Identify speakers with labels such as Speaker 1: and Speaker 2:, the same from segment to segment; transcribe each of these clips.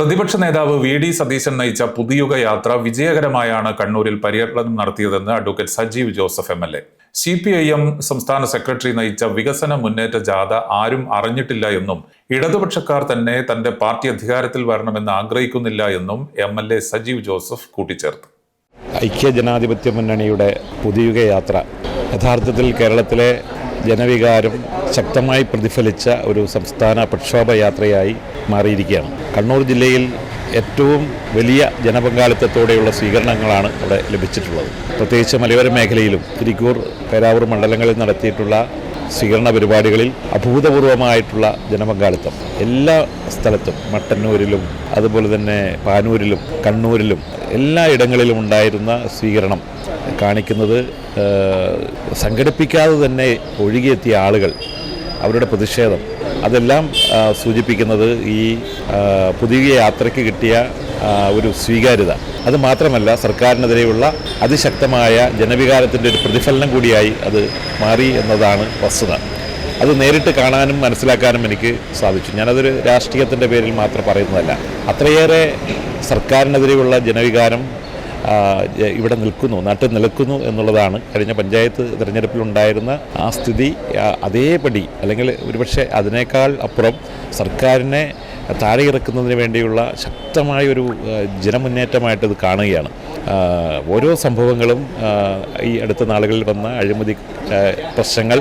Speaker 1: പ്രതിപക്ഷ നേതാവ് V D Satheesan നയിച്ച പുതിയുഗ യാത്ര വിജയകരമായാണ് കണ്ണൂരിൽ പര്യടനം നടത്തിയതെന്ന് advocate Sajeev Joseph M L A. C P I M സംസ്ഥാന സെക്രട്ടറി നയിച്ച വികസന മുന്നേറ്റ ജാഥ ആരും അറിഞ്ഞിട്ടില്ല എന്നും ഇടതുപക്ഷക്കാർ തന്നെ തന്റെ പാർട്ടി അധികാരത്തിൽ വരണമെന്ന് ആഗ്രഹിക്കുന്നില്ല എന്നും M L A Sajeev Joseph കൂട്ടിച്ചേർത്തു.
Speaker 2: ഐക്യ ജനാധിപത്യ മുന്നണിയുടെ പുതിയുഗ യാത്ര യഥാർത്ഥത്തിൽ കേരളത്തിലെ ജനവികാരം ശക്തമായി പ്രതിഫലിച്ച ഒരു സംസ്ഥാന പ്രക്ഷോഭ യാത്രയായി മാറിയിരിക്കുകയാണ്. കണ്ണൂർ ജില്ലയിൽ ഏറ്റവും വലിയ ജനപങ്കാളിത്തത്തോടെയുള്ള സ്വീകരണങ്ങളാണ് ഇവിടെ ലഭിച്ചിട്ടുള്ളത്. പ്രത്യേകിച്ച് മലയോര മേഖലയിലും തിരിക്കൂർ പേരാവൂർ മണ്ഡലങ്ങളിൽ നടത്തിയിട്ടുള്ള സ്വീകരണ പരിപാടികളിൽ അഭൂതപൂർവമായിട്ടുള്ള ജനപങ്കാളിത്തം. എല്ലാ സ്ഥലത്തും മട്ടന്നൂരിലും അതുപോലെ തന്നെ പാനൂരിലും കണ്ണൂരിലും എല്ലാ ഇടങ്ങളിലും ഉണ്ടായിരുന്ന സ്വീകരണം കാണിക്കുന്നത് സംഘടിപ്പിക്കാതെ തന്നെ ഒഴുകിയെത്തിയ ആളുകൾ അവരുടെ പ്രതിഷേധം. അതെല്ലാം സൂചിപ്പിക്കുന്നത് ഈ പുതിയ യാത്രയ്ക്ക് കിട്ടിയ ഒരു സ്വീകാര്യത. അത് മാത്രമല്ല സർക്കാരിനെതിരെയുള്ള അതിശക്തമായ ജനവികാരത്തിന്റെ ഒരു പ്രതിഫലനം കൂടിയായി അത് മാറി എന്നതാണ് വസ്തുത. അത് നേരിട്ട് കാണാനും മനസ്സിലാക്കാനും എനിക്ക് സാധിച്ചു. ഞാനതൊരു രാഷ്ട്രീയത്തിന്റെ പേരിൽ മാത്രം പറയുന്നതല്ല. അത്രയേറെ സർക്കാരിനെതിരെയുള്ള ജനവികാരം ഇവിടെ നിൽക്കുന്നു നാട്ടിൽ നിൽക്കുന്നു എന്നുള്ളതാണ്. കഴിഞ്ഞ പഞ്ചായത്ത് തിരഞ്ഞെടുപ്പിലുണ്ടായിരുന്ന ആ സ്ഥിതി അതേപടി അല്ലെങ്കിൽ ഒരുപക്ഷെ അതിനേക്കാൾ അപ്പുറം സർക്കാരിനെ താഴെ ഇറക്കുന്നതിന് വേണ്ടിയുള്ള ശക്തമായ ഒരു ജനമുന്നേറ്റമായിട്ട് ഇത് കാണുകയാണ്. ഓരോ സംഭവങ്ങളും ഈ അടുത്ത നാളുകളിൽ വന്ന അഴിമതി പ്രശ്നങ്ങൾ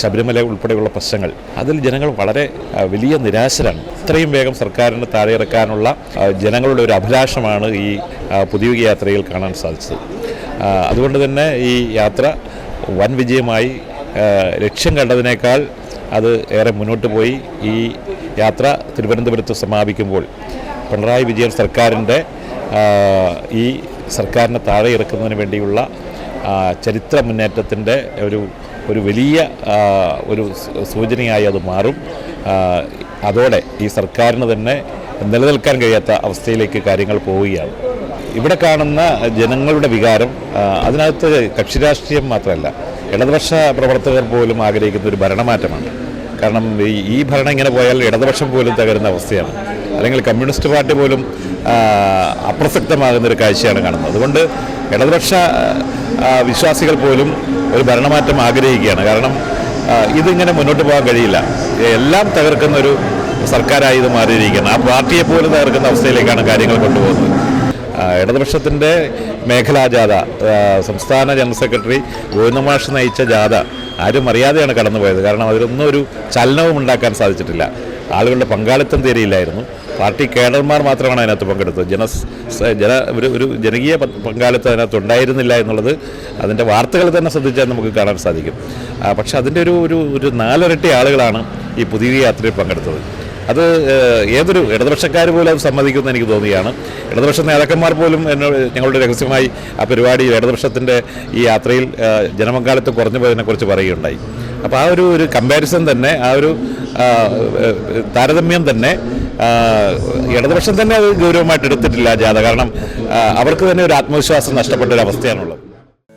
Speaker 2: ശബരിമല ഉൾപ്പെടെയുള്ള പ്രശ്നങ്ങൾ അതിൽ ജനങ്ങൾ വളരെ വലിയ നിരാശരാണ്. ഇത്രയും വേഗം സർക്കാരിന് താഴെ ഇറക്കാനുള്ള ജനങ്ങളുടെ ഒരു അഭിലാഷമാണ് ഈ പുതിയ യാത്രയിൽ കാണാൻ സാധിച്ചത്. അതുകൊണ്ട് തന്നെ ഈ യാത്ര വൻ വിജയമായി ലക്ഷ്യം കണ്ടതിനേക്കാൾ അത് ഏറെ മുന്നോട്ട് പോയി. ഈ യാത്ര തിരുവനന്തപുരത്ത് സമാപിക്കുമ്പോൾ പിണറായി വിജയൻ സർക്കാരിന്റെ ഈ സർക്കാരിനെ താഴെ ഇറക്കുന്നതിന് വേണ്ടിയുള്ള ചരിത്ര മുന്നേറ്റത്തിന്റെ ഒരു ഒരു വലിയ ഒരു സൂചനയായി അത് മാറും. അതോടെ ഈ സർക്കാരിന് തന്നെ നിലനിൽക്കാൻ കഴിയാത്ത അവസ്ഥയിലേക്ക് കാര്യങ്ങൾ പോവുകയാണ്. ഇവിടെ കാണുന്ന ജനങ്ങളുടെ വികാരം അതിനകത്ത് കക്ഷിരാഷ്ട്രീയം മാത്രമല്ല ഇടതുപക്ഷ പ്രവർത്തകർ പോലും ആഗ്രഹിക്കുന്ന ഒരു ഭരണമാറ്റമാണ്. കാരണം ഈ- ഭരണം ഇങ്ങനെ പോയാൽ ഇടതുപക്ഷം പോലും തകരുന്ന അവസ്ഥയാണ്. അല്ലെങ്കിൽ കമ്മ്യൂണിസ്റ്റ് പാർട്ടി പോലും അപ്രസക്തമാകുന്ന ഒരു കാഴ്ചയാണ് കാണുന്നത്. അതുകൊണ്ട് ഇടതുപക്ഷ വിശ്വാസികൾ പോലും ഒരു ഭരണമാറ്റം ആഗ്രഹിക്കുകയാണ്. കാരണം ഇതിങ്ങനെ മുന്നോട്ട് പോകാൻ കഴിയില്ല. എല്ലാം തകർക്കുന്ന ഒരു സർക്കാരായി ഇത് മാറിയിരിക്കുകയാണ്. ആ പാർട്ടിയെ പോലും തകർക്കുന്ന അവസ്ഥയിലേക്കാണ് കാര്യങ്ങൾ കൊണ്ടുപോകുന്നത്. ഇടതുപക്ഷത്തിന്റെ മേഖലാ ജാഥ സംസ്ഥാന ജനറൽ സെക്രട്ടറി ഗോവിന്ദമാഷ് നയിച്ച ജാഥ ആരും അറിയാതെയാണ് കടന്നുപോയത്. കാരണം അതിലൊന്നും ഒരു ചലനവും ഉണ്ടാക്കാൻ സാധിച്ചിട്ടില്ല. ആളുകളുടെ പങ്കാളിത്തം തീരെയില്ലായിരുന്നു. പാർട്ടി കേഡർമാർ മാത്രമാണ് അതിനകത്ത് പങ്കെടുത്തത്. ജന ജന ഒരു ഒരു ജനകീയ പങ്കാളിത്തം അതിനകത്ത് ഉണ്ടായിരുന്നില്ല എന്നുള്ളത് അതിന്റെ വാർത്തകൾ തന്നെ ശ്രദ്ധിച്ചാൽ നമുക്ക് കാണാൻ സാധിക്കും. പക്ഷേ അതിന്റെ ഒരു ഒരു ഒരു നാലിരട്ടി ആളുകളാണ് ഈ പുതിയ യാത്രയിൽ പങ്കെടുത്തത്. അത് ഏതൊരു ഇടതുപക്ഷക്കാർ പോലും അത് സമ്മതിക്കുമെന്ന് എനിക്ക് തോന്നിയാണ്. ഇടതുപക്ഷ നേതാക്കന്മാർ പോലും എന്നോട് ഞങ്ങളുടെ രഹസ്യമായി ആ പരിപാടി ഇടതുപക്ഷത്തിന്റെ ഈ യാത്രയിൽ ജനപങ്കാളിത്തം കുറഞ്ഞു പോയതിനെക്കുറിച്ച് പറയുകയുണ്ടായി. അപ്പോൾ ആ ഒരു ഒരു കമ്പാരിസൺ തന്നെ ആ ഒരു താരതമ്യം തന്നെ ഇടതുപക്ഷം തന്നെ അത് ഗൗരവമായിട്ട് എടുത്തിട്ടില്ല ജാഥ. കാരണം അവർക്ക് തന്നെ ഒരു ആത്മവിശ്വാസം നഷ്ടപ്പെട്ട ഒരു അവസ്ഥയാണുള്ളത്.